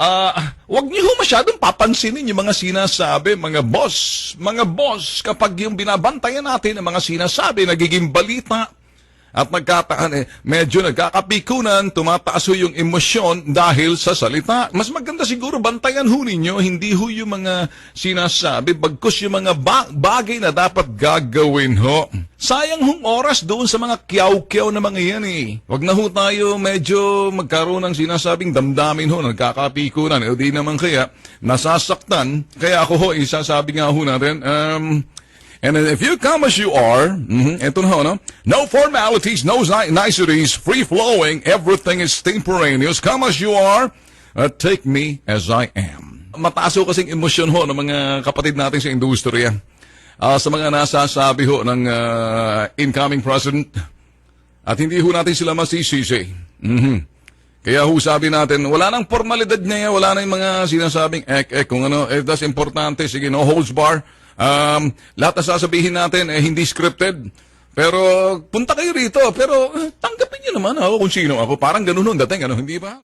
Ah, wag niyo ho masyadong papansinin yung mga sinasabi, mga boss. Mga boss, kapag yung binabantayan natin ang mga sinasabi, nagiging balita, at nagkataan eh, medyo nagkakapikunan, tumataas ho yung emosyon dahil sa salita. Mas maganda siguro bantayan ho ninyo, hindi ho yung mga sinasabi, bagkus yung mga ba- bagay na dapat gagawin ho. Sayang hong oras doon sa mga kiyaw-kiyaw na mga yan eh. Wag na ho tayo medyo magkaroon ng sinasabing damdamin ho, nagkakapikunan. E di naman kaya, nasasaktan. Kaya ako ho, isasabi nga ho natin, um, And if you come as you are, mm ito na ho, no? No formalities, no ni- niceties, free-flowing, everything is extemporaneous. Come as you are, uh, take me as I am. Mataas ho kasing emosyon ho ng mga kapatid natin sa industriya. Ah, sa mga nasasabi ho ng ah, incoming president. At hindi ho natin sila masisisi. Mhm. Kaya ho sabi natin, wala nang formalidad niya, wala na yung mga sinasabing ek-ek, kung ano, eh, that's importante, sige, no holds bar. Um, lahat na sasabihin natin, eh, hindi scripted. Pero, punta kayo rito, pero, eh, tanggapin niyo naman ako kung sino ako. Parang ganun ang dating, ano, hindi ba?